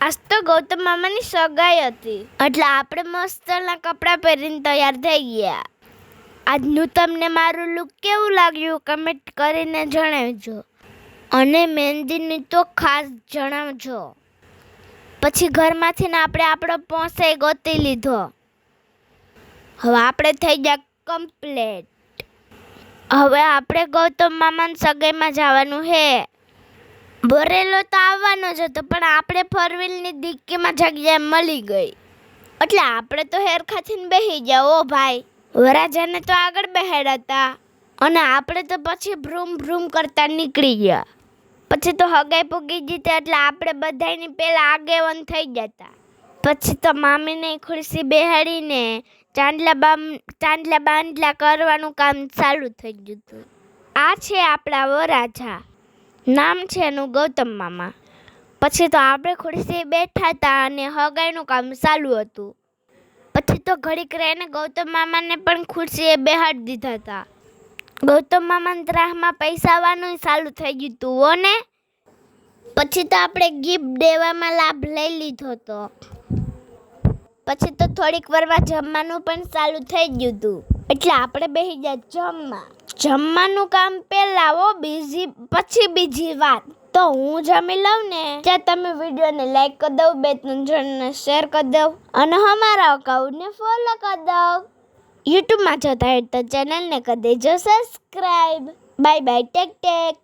આજ તો ગૌતમ મામાની સગાઈ હતી. એટલે આપણે મસ્તના કપડાં પહેરીને તૈયાર થઈ ગયા. આજનું તમને મારું લુક કેવું લાગ્યું કમેન્ટ કરીને જણાવજો. અને મહેંદીની તો ખાસ જણાવજો. પછી ઘરમાંથી ને આપણે આપણો પોસે ગોતી લીધો. હવે આપણે થઈ ગયા કમ્પ્લેટ હવે આપણે ગૌતમ મામાની સગાઈમાં જવાનું હે. બોરેલો તો આવવાનો જ હતો, પણ આપણે ફોર વ્હીલની ડિક્કીમાં જગ્યા મળી ગઈ. એટલે આપણે તો હેરખાથીને બેસી ગયા, ઓ ભાઈ. વરાજાને તો આગળ બેહાડ્યા હતા. અને આપણે તો પછી ભ્રૂમ ભ્રૂમ કરતા નીકળી ગયા. પછી તો હગાઈ પૂગી જીતે એટલે આપણે બધાની પહેલાં આગેવન થઈ ગયા હતા. પછી તો મામીને ખુરશી બેહાડીને ચાંદલા બામ, ચાંદલા બાંદલા કરવાનું કામ ચાલુ થઈ ગયું હતું. આ છે આપણા વરાજા. નામ છે એનું ગૌતમ મામા. પછી તો આપણે ખુરશી બેઠા હતા અને હગાઈનું કામ ચાલુ હતું. પછી તો ઘડીક રહીને ગૌતમ મામાને પણ ખુરશીએ બેહાડી દીધા હતા. ગૌતમ મામાના ત્રાહમાં પૈસા આવવાનું ચાલુ થઈ ગયું હતું હો ને? પછી તો આપણે ગિફ્ટ દેવામાં લાભ લઈ લીધો હતો. પછી તો થોડીક વારમાં જમવાનું પણ ચાલુ થઈ ગયું હતું એટલે આપણે બેસી ગયા જમવા. જમવાનું કામ પહેલા હો બીજી, પછી બીજી વાત. તો હું જમી લઉં ને ત્યાં તમે વિડીયોને લાઈક કરી દઉં, બે ત્રણ જણને શેર કરી દઉં, અને અમારા અકાઉન્ટને ફોલો કરી દઉં. યુટ્યુબમાં જોતા હોય તો ચેનલને કરી દેજો subscribe bye bye take take.